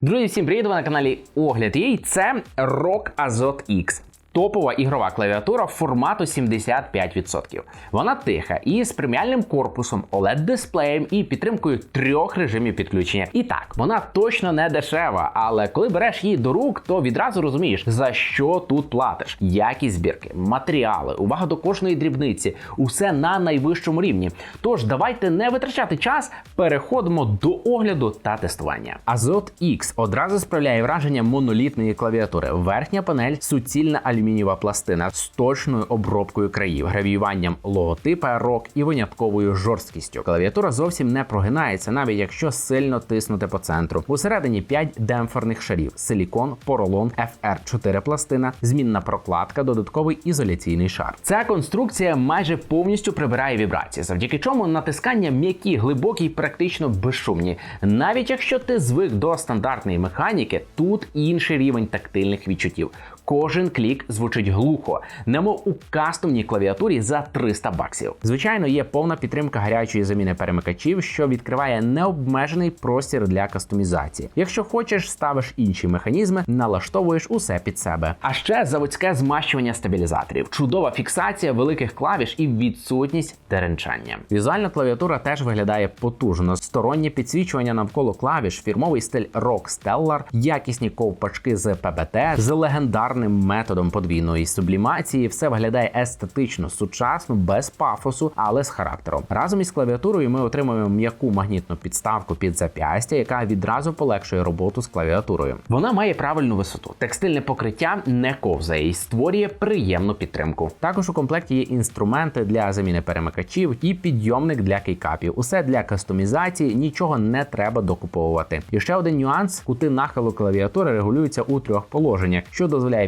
Друзі, всім привіт! Ви на каналі Огляд і це рок Azot X. Топова ігрова клавіатура формату 75%. Вона тиха і з преміальним корпусом, OLED-дисплеєм і підтримкою трьох режимів підключення. І так, вона точно не дешева, але коли береш її до рук, то відразу розумієш, за що тут платиш. Якість збірки, матеріали, увага до кожної дрібниці, усе на найвищому рівні. Тож давайте не витрачати час, переходимо до огляду та тестування. Azot X одразу справляє враження монолітної клавіатури. Верхня панель суцільна алюмінієва пластина з точною обробкою країв, гравіюванням логотипа ROG і винятковою жорсткістю. Клавіатура зовсім не прогинається, навіть якщо сильно тиснути по центру. Усередині 5 демпферних шарів: силікон, поролон, FR4 пластина, змінна прокладка, додатковий ізоляційний шар. Ця конструкція майже повністю прибирає вібрації, завдяки чому натискання м'які, глибокі і практично безшумні. Навіть якщо ти звик до стандартної механіки, тут інший рівень тактильних відчуттів. Кожен клік звучить глухо, немов у кастомній клавіатурі за 300 баксів. Звичайно, є повна підтримка гарячої заміни перемикачів, що відкриває необмежений простір для кастомізації. Якщо хочеш, ставиш інші механізми, налаштовуєш усе під себе. А ще заводське змащування стабілізаторів, чудова фіксація великих клавіш і відсутність теренчання. Візуальна клавіатура теж виглядає потужно. Стороннє підсвічування навколо клавіш, фірмовий стиль Rock Stellar, якісні ковпачки з ПБТ, з легендарним методом подвійної сублімації. Все виглядає естетично, сучасно, без пафосу, але з характером. Разом із клавіатурою ми отримуємо м'яку магнітну підставку під зап'ястя, яка відразу полегшує роботу з клавіатурою. Вона має правильну висоту. Текстильне покриття не ковзає і створює приємну підтримку. Також у комплекті є інструменти для заміни перемикачів і підйомник для кейкапів. Усе для кастомізації, нічого не треба докуповувати. І ще один нюанс: кути нахилу клавіатури регулюються у трьох положеннях, що дозволяє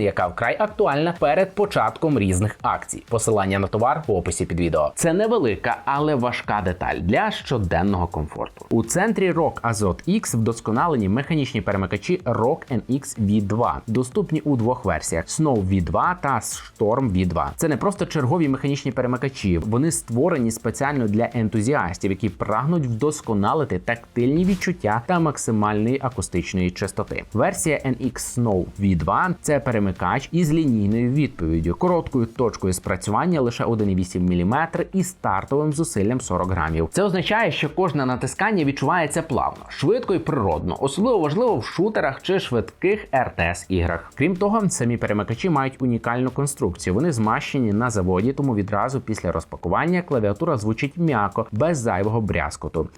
яка вкрай актуальна перед початком різних акцій. Посилання на товар в описі під відео. Це невелика, але важка деталь для щоденного комфорту. У центрі ROG Azot X вдосконалені механічні перемикачі ROG NX V2, доступні у двох версіях: Snow V2 та Storm V2. Це не просто чергові механічні перемикачі, вони створені спеціально для ентузіастів, які прагнуть вдосконалити тактильні відчуття та максимальної акустичної частоти. Версія NX Snow V2 це перемикач із лінійною відповіддю, короткою точкою спрацювання лише 1,8 мм і стартовим зусиллям 40 грамів. Це означає, що кожне натискання відчувається плавно, швидко і природно, особливо важливо в шутерах чи швидких rts іграх. Крім того, самі перемикачі мають унікальну конструкцію. Вони змащені на заводі, тому відразу після розпакування клавіатура звучить м'яко, без зайвого брязкоту.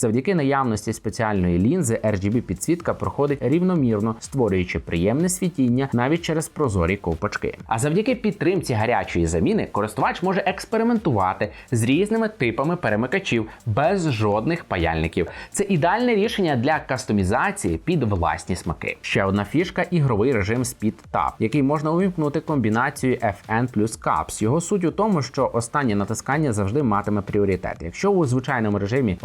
Завдяки наявності спеціальної лінзи RGB підсвітка проходить рівномірно, створюючи приємне світіння навіть через прозорі ковпачки. А завдяки підтримці гарячої заміни користувач може експериментувати з різними типами перемикачів без жодних паяльників. Це ідеальне рішення для кастомізації під власні смаки. Ще одна фішка ігровий режим Speed Tab, який можна увімкнути комбінацією FN плюс Caps. Його суть у тому, що останнє натискання завжди матиме пріоритет. Якщо у звичайному режимі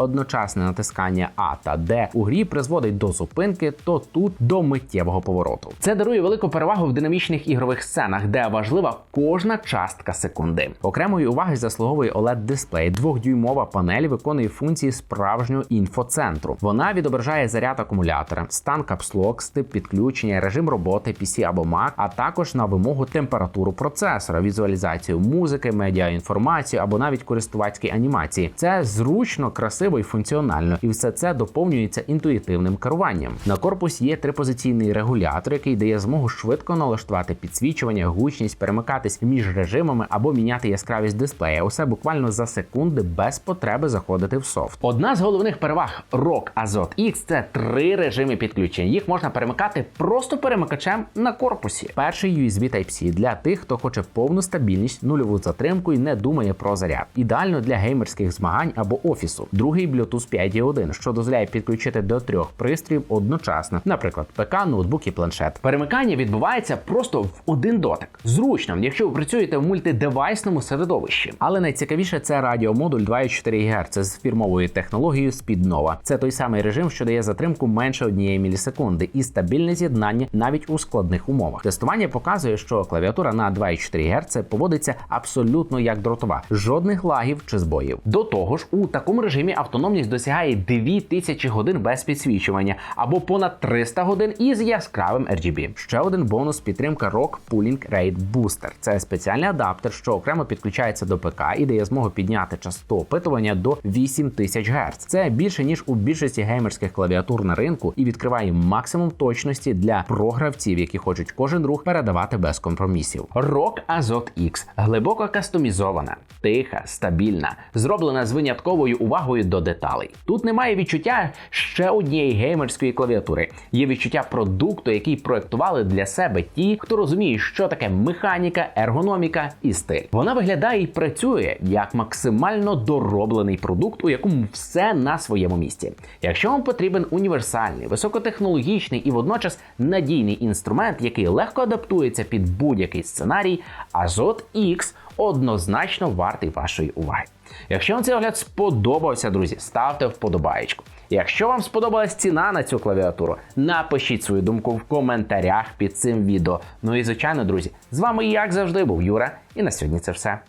натискання А та Д у грі призводить до зупинки, то тут до миттєвого повороту. Це дарує велику перевагу в динамічних ігрових сценах, де важлива кожна частка секунди. Окремої уваги заслуговує oled дисплей. Двохдюймова панель виконує функції справжнього інфоцентру. Вона відображає заряд акумулятора, стан капслок, стип підключення, режим роботи PC або Mac, а також на вимогу температуру процесора, візуалізацію музики, медіаінформацію або навіть користувацькій анімації. Це зручно, красиво і функціонально. Функціонально, і все це доповнюється інтуїтивним керуванням. На корпусі є трипозиційний регулятор, який дає змогу швидко налаштувати підсвічування, гучність, перемикатись між режимами або міняти яскравість дисплея. Усе буквально за секунди без потреби заходити в софт. Одна з головних переваг ROG Azot X – це три режими підключення. Їх можна перемикати просто перемикачем на корпусі. Перший USB Type-C для тих, хто хоче повну стабільність, нульову затримку і не думає про заряд. Ідеально для геймерських змагань або офісу. Другий Bluetooth 5.1, що дозволяє підключити до трьох пристроїв одночасно, наприклад, ПК, ноутбук і планшет. Перемикання відбувається просто в один дотик. Зручно, якщо ви працюєте в мультидевайсному середовищі. Але найцікавіше це радіомодуль 2,4 ГГц з фірмовою технологією SpeedNova. Це той самий режим, що дає затримку менше однієї мілісекунди і стабільне з'єднання навіть у складних умовах. Тестування показує, що клавіатура на 2,4 Гц поводиться абсолютно як дротова, жодних лагів чи збоїв. До того ж, у такому режимі автономність досягає 2000 годин без підсвічування або понад 300 годин із яскравим RGB. Ще один бонус підтримка ROG Pooling Rate Booster. Це спеціальний адаптер, що окремо підключається до ПК і дає змогу підняти частоту опитування до 8000 Гц. Це більше ніж у більшості геймерських клавіатур на ринку і відкриває максимум точності для програвців, які хочуть кожен рух передавати без компромісів. ROG Azot X глибоко кастомізована, тиха, стабільна, зроблена з винятковою увагою до деталей. Тут немає відчуття ще однієї геймерської клавіатури. Є відчуття продукту, який проектували для себе ті, хто розуміє, що таке механіка, ергономіка і стиль. Вона виглядає і працює як максимально дороблений продукт, у якому все на своєму місці. Якщо вам потрібен універсальний, високотехнологічний і водночас надійний інструмент, який легко адаптується під будь-який сценарій, Azot X однозначно вартий вашої уваги. Якщо вам цей огляд сподобався, друзі, ставте вподобаєчку. Якщо вам сподобалась ціна на цю клавіатуру, напишіть свою думку в коментарях під цим відео. Ну і звичайно, друзі, з вами як завжди був Юра, і на сьогодні це все.